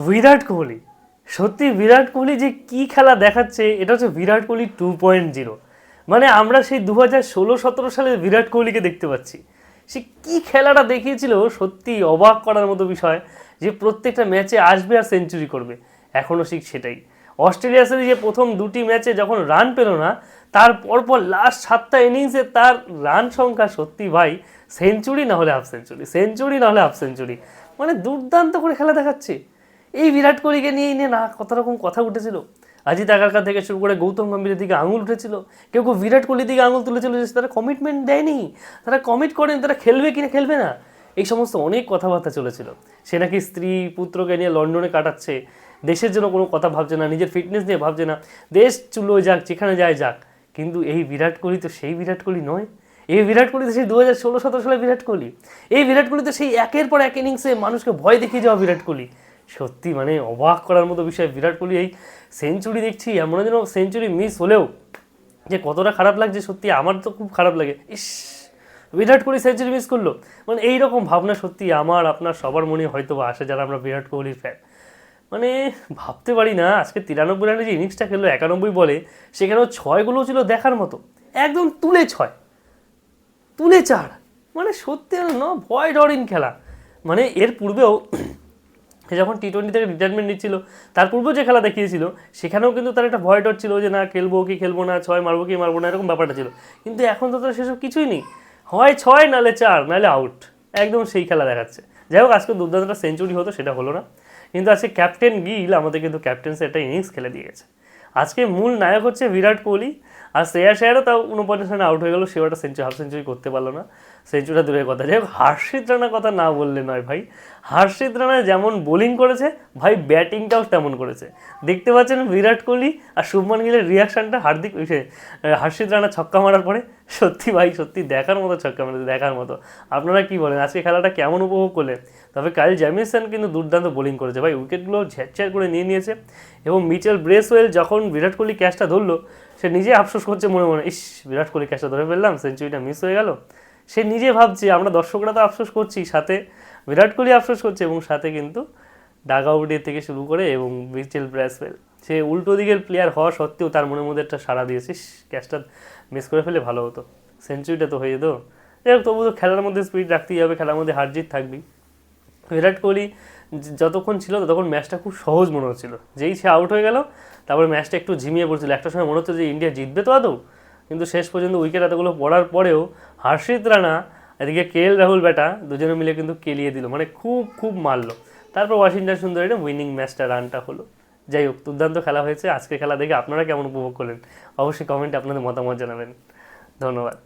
বিরাট কোহলি। সত্যি বিরাট কোহলি যে কি খেলা দেখাচ্ছে, এটা হচ্ছে Virat Kohli two point zero মানে আমরা সেই দু হাজার ষোলো সতেরো সালে বিরাট কোহলিকে দেখতে পাচ্ছি। সে কি খেলাটা দেখিয়েছিল, সত্যি অবাক করার মতো বিষয় যে প্রত্যেকটা ম্যাচে আসবে আর সেঞ্চুরি করবে। এখনও ঠিক সেটাই। অস্ট্রেলিয়ার সাথে যে প্রথম দুটি ম্যাচে যখন রান পেল না, তার পরপর লাস্ট সাতটা ইনিংসে তার রান সংখ্যা সত্যি ভাই সেঞ্চুরি না হলে হাফ সেঞ্চুরি সেঞ্চুরি না হলে হাফ সেঞ্চুরি মানে দুর্দান্ত করে খেলা দেখাচ্ছে। এই বিরাট কোহলিকে নিয়ে নিয়ে না কত রকম কথা উঠেছিল। অজিত আগারকার থেকে শুরু করে গৌতম গম্ভীরের দিকে আঙুল উঠেছিল। কেউ কেউ বিরাট কোহলির দিকে আঙুল তুলেছিল যে তারা কমিটমেন্ট দেয়নি। তারা কমিট করেন, তারা খেলবে কিনা খেলবে না। এই সমস্ত অনেক কথাবার্তা চলেছিল। সে নাকি স্ত্রী পুত্রকে নিয়ে লন্ডনে কাটাচ্ছে। দেশের জন্য কোনো কথা ভাবছে না, নিজের ফিটনেস নিয়ে ভাবছে না। দেশ চুলো যাক, যেখানে যায় যাক। কিন্তু এই বিরাট কোহলি তো সেই বিরাট কোহলি নয়। এই বিরাট কোহলি তো সেই দু হাজার ষোলো সতেরো সালে বিরাট কোহলি। এই বিরাট কোহলি তো সেই একের পর এক ইনিংসে মানুষকে ভয় দেখিয়ে যাওয়া বিরাট কোহলি। সত্যি মানে অবাক করার মতো বিষয়। বিরাট কোহলি এই সেঞ্চুরি দেখছি এমন যেন সেঞ্চুরি মিস হলেও যে কতটা খারাপ লাগছে সত্যি, আমার তো খুব খারাপ লাগে। ইস, বিরাট কোহলি সেঞ্চুরি মিস করল। মানে এইরকম ভাবনা সত্যি আমার, আপনার সবার মনে হয়তো বা আসে যারা আমরা বিরাট কোহলির ফ্যান মানে ভাবতে পারি না, আজকে তিরানব্বই রানের যে ইনিংসটা খেললো, একানব্বই বলে, সেখানেও ছয়গুলো ছিল দেখার মতো। একদম তুলে ছয়। তুলে চার। মানে সত্যি না ভয় ডরিন খেলা। মানে এর পূর্বেও যখন টি থেকে রিটায়ারমেন্ট নিচ্ছিল, তার পূর্বেও যে খেলা দেখিয়েছিল, সেখানেও কিন্তু তার একটা ভয় ডর ছিল যে, না, খেলব কি, খেলব না, ছয় মারবো কি, মারবো না, এরকম ব্যাপারটা ছিল। কিন্তু এখন তো তার সেসব কিছুই নেই। হয় ছয় নালে চার নালে আউট একদম সেই খেলা দেখাচ্ছে। যাই হোক, আজকে দুর্দান্ত সেঞ্চুরি হতো, সেটা হলো না। কিন্তু আজকে ক্যাপ্টেন গিল, আমাদের কিন্তু ক্যাপ্টেন্সি একটা ইনিংস খেলে দিয়ে গেছে আজকে মূল নায়ক হচ্ছে বিরাট কোহলি। আর শ্রেয়া শেয়ারও তাও উনপঞ্চাশ রানে আউট হয়ে গেল, সেও একটা সেঞ্চুরি হাফ সেঞ্চুরি করতে পারল না। সেঞ্চুরিটা দূরের কথা। যাই হোক, হার্ষিত রানার কথা না বললে নয় ভাই। হার্ষিত রানা যেমন বোলিং করেছে, ভাই ব্যাটিংটাও তেমন করেছে। দেখতে পাচ্ছেন বিরাট কোহলি আর শুভমান গিলের রিয়াকশনটা হার্দিক হার্ষিত রানা ছক্কা মারার পরে। সত্যি ভাই, সত্যি দেখার মতো ছক্কা মেরেছে, দেখার মতো। আপনারা কি বলেন? আজকে খেলাটা কেমন উপভোগ করলেন? তবে কাইল জ্যামিসন কিন্তু দুর্দান্ত বোলিং করেছে। ভাই উইকেটগুলো ঝ্যাঁচ্ছ্যার করে নিয়ে নিয়েছে। এবং মিচেল ব্রেসওয়েল যখন বিরাট কোহলি ক্যাচটা ধরলো সে নিজে আফসোস করছে, মনে মনে, ইস, বিরাট কোহলি ক্যাচটা ধরে ফেললাম সেঞ্চুরিটা মিস হয়ে গেল। সে নিজে ভাবছে, আমরা দর্শকরা তো আফসোস করছি, সাথে বিরাট কোহলি আফসোস করছে এবং সাথে কিন্তু ডাগ আউটে থেকে শুরু করে এবং মিচেল ব্রেসওয়েল সে উল্টো দিকের প্লেয়ার হওয়া সত্ত্বেও তার মনের মধ্যে একটা সাড়া দিয়েছিস ক্যাচটা মিস করে ফেলে ভালো হতো। সেঞ্চুরিটা তো হয়ে যেত। যাই হোক তবু তো খেলার মধ্যে স্পিড রাখতেই হবে, খেলার মধ্যে হার জিত থাকবি বিরাট কোহলি যতক্ষণ ছিল ততক্ষণ ম্যাচটা খুব সহজ মনে হচ্ছিল। যেই সে আউট হয়ে গেল, তারপরে ম্যাচটা একটু ঝিমিয়ে পড়ছিল। একটা সময় মনে হচ্ছে যে ইন্ডিয়া জিতবে তো আদৌ? কিন্তু শেষ পর্যন্ত উইকেট এতগুলো পড়ার পরেও হর্ষিত রানা, এদিকে কে এল রাহুল ব্যাটা দুজনে মিলে কিন্তু কেলিয়ে দিল। মানে খুব খুব মারলো। তারপর ওয়াশিংটন সুন্দর এটা উইনিং ম্যাচটা রানটা হলো। যাই হোক, দুর্দান্ত খেলা হয়েছে। আজকে খেলা দেখে আপনারা কেমন উপভোগ করলেন? অবশ্যই কমেন্টে আপনাদের মতামত জানাবেন। ধন্যবাদ।